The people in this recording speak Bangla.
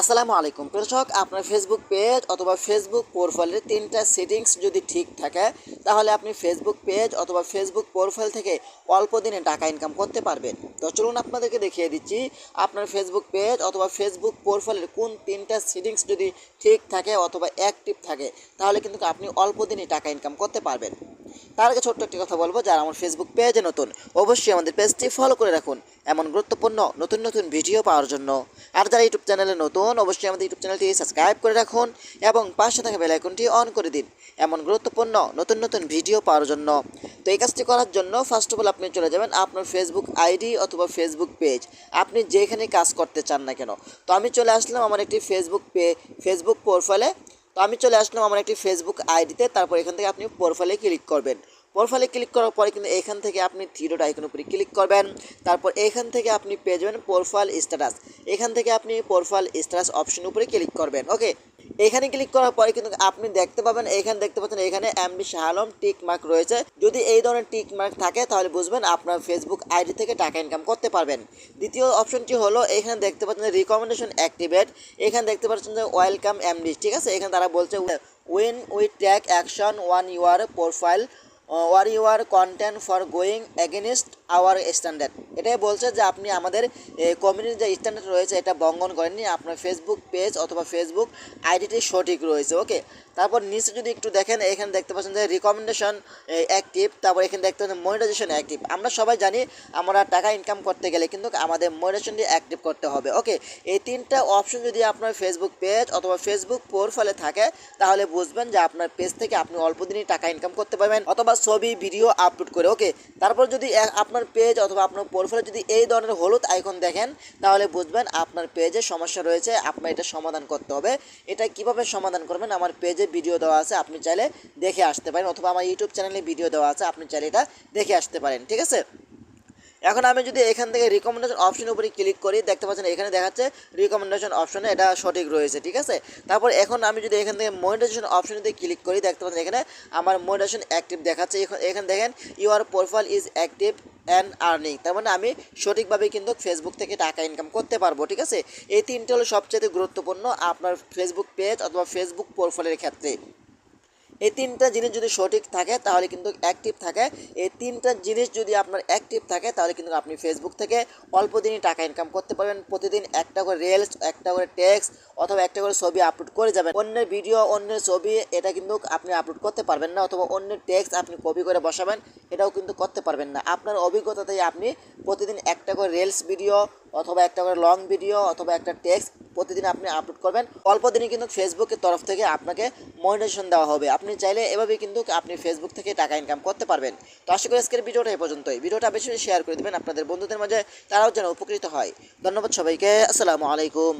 আসসালামু আলাইকুম। দর্শক আপনার ফেসবুক পেজ অথবা ফেসবুক প্রোফাইলের তিনটা সেটিংস যদি ঠিক থাকে, তাহলে আপনি ফেসবুক পেজ অথবা ফেসবুক প্রোফাইল থেকে অল্প দিনে টাকা ইনকাম করতে পারবেন। তো চলুন আপনাদেরকে দেখিয়ে দিচ্ছি, আপনার ফেসবুক পেজ অথবা ফেসবুক প্রোফাইলের কোন তিনটা সেটিংস যদি ঠিক থাকে অথবা অ্যাক্টিভ থাকে, তাহলে কিন্তু আপনি অল্প দিনে টাকা ইনকাম করতে পারবেন। তার আগে ছোট্ট একটি কথা বলব, যারা আমার ফেসবুক পেজে নতুন, অবশ্যই আমাদের পেজটি ফলো করে রাখুন এমন গুরুত্বপূর্ণ নতুন নতুন ভিডিও পাওয়ার জন্য। আর যারা ইউটিউব চ্যানেলে নতুন, অবশ্যই আমাদের ইউটিউব চ্যানেলটি সাবস্ক্রাইব করে রাখুন এবং পাশে থাকা বেল আইকনটি অন করে দিন এমন গুরুত্বপূর্ণ নতুন নতুন ভিডিও পাওয়ার জন্য। তো এই কাজটি করার জন্য ফার্স্ট অফ অল আপনি চলে যাবেন আপনার ফেসবুক আইডি অথবা ফেসবুক পেজ আপনি যেখানে কাজ করতে চান না কেন। তো আমি চলে আসলাম আমার একটি ফেসবুক পে ফেসবুক প্রোফাইলে তো আমি চলে আসলাম আমার একটি ফেসবুক আইডিতে তারপর এখান থেকে আপনি প্রোফাইলে ক্লিক করবেন। প্রোফাইলে ক্লিক করার পরে কিন্তু এখান থেকে আপনি থ্রিডোট আইকনের উপরে ক্লিক করবেন। তারপর এখান থেকে আপনি পেয়ে যাবেন প্রোফাইল স্ট্যাটাস এখান থেকে আপনি প্রোফাইল স্ট্যাটাস অপশন উপরে ক্লিক করবেন। ওকে এখানে ক্লিক করার পরে কিন্তু আপনি দেখতে পাবেন, এখানে দেখতে পাচ্ছেন এখানে MB Shah Alam tick mark রয়েছে। যদি এই ধরনের টিক মার্ক থাকে, তাহলে বুঝবেন আপনার ফেসবুক আইডি থেকে টাকা ইনকাম করতে পারবেন। দ্বিতীয় অপশনটি হলো, এখানে দেখতে পাচ্ছেন রিকমেন্ডেশন অ্যাক্টিভেট এখানে দেখতে পাচ্ছেন যে ওয়েলকাম এমডি ঠিক আছে? এখানে তারা বলছে win with took action on your profile or your content for going against our standard এটাই বলছে যে আপনি আমাদের কমিউনিটির যে স্ট্যান্ডার্ড রয়েছে, এটা বঙ্গন করেননি, আপনার ফেসবুক পেজ অথবা ফেসবুক আইডিটি সঠিক রয়েছে ওকে তারপর নিচে যদি একটু দেখেন, এখানে দেখতে পাচ্ছেন যে রিকমেন্ডেশন অ্যাক্টিভ তারপর এখানে দেখতে পাচ্ছেন মনিটাইজেশন অ্যাক্টিভ আমরা সবাই জানি আমরা টাকা ইনকাম করতে গেলে কিন্তু আমাদের মনিটাইজেশনটি অ্যাক্টিভ করতে হবে ওকে এই তিনটা অপশন যদি আপনার ফেসবুক পেজ অথবা ফেসবুক প্রোফাইলে থাকে, তাহলে বুঝবেন যে আপনার পেজ থেকে আপনি অল্প দিনই টাকা ইনকাম করতে পারবেন, অথবা ছবি ভিডিও আপলোড করে ওকে তারপর যদি আপনার পেজ অথবা আপনার প্রোফাইলে যদি এই ধরনের হলুদ আইকন দেখেন, তাহলে বুঝবেন আপনার পেজে সমস্যা রয়েছে, আপনার এটা সমাধান করতে হবে। এটা কীভাবে সমাধান করবেন? আমার পেজে ভিডিও দেওয়া আছে, আপনি চাইলে দেখে আসতে পারেন, অথবা আমার ইউটিউব চ্যানেলে ভিডিও দেওয়া আছে, আপনি চাইলে এটা দেখে আসতে পারেন, ঠিক আছে? এখন আমি যদি এখান থেকে রিকমেন্ডেশন অপশন উপরে ক্লিক করি, দেখতে পাচ্ছেন এখানে দেখাচ্ছে রিকমেন্ডেশন অপশনে এটা সঠিক রয়েছে, ঠিক আছে? তারপর এখন আমি যদি এখান থেকে মনিটাইজেশন অপশনে ক্লিক করি, দেখতে পাচ্ছেন এখানে আমার মনিটাইজেশন অ্যাক্টিভ দেখাচ্ছে। এখন, এখানে দেখেন your profile is active and earning তার মানে আমি সঠিকভাবে কিন্তু ফেসবুক থেকে টাকা ইনকাম করতে পারব, ঠিক আছে? এই তিনটে হলো সবচেয়ে গুরুত্বপূর্ণ আপনার ফেসবুক পেজ অথবা ফেসবুক প্রোফাইলের ক্ষেত্রে। এই তিনটা জিনিস যদি সঠিক থাকে, তাহলে কিন্তু অ্যাক্টিভ থাকে। এই তিনটা জিনিস যদি আপনার অ্যাক্টিভ থাকে, তাহলে কিন্তু আপনি ফেসবুক থেকে অল্প দিনই টাকা ইনকাম করতে পারবেন। প্রতিদিন একটা করে রিলস একটা করে টেক্সট অথবা একটা করে ছবি আপলোড করে যাবেন। অন্যের ভিডিও অন্যের ছবি, এটা কিন্তু আপনি আপলোড করতে পারবেন না অথবা অন্যের টেক্সট আপনি কপি করে বসাবেন, এটাও কিন্তু করতে পারবেন না। আপনার অভিজ্ঞতাতেই আপনি প্রতিদিন একটা করে রিলস ভিডিও অথবা একটা করে লং ভিডিও অথবা একটা টেক্সট প্রতিদিন আপনি আপলোড করবেন। অল্প দিনে কিন্তু ফেসবুকের তরফ থেকে আপনাকে মনিটাইজেশন দেওয়া হবে। আপনি চাইলে এভাবেই কিন্তু আপনি ফেসবুক থেকে টাকা ইনকাম করতে পারবেন। তো আশা করি আজকের ভিডিওটা এই পর্যন্তই। ভিডিওটা বেশি বেশি শেয়ার করে দেবেন আপনাদের বন্ধুদের মাঝে, তারাও যেন উপকৃত হয়। ধন্যবাদ সবাইকে। আসসালামু আলাইকুম।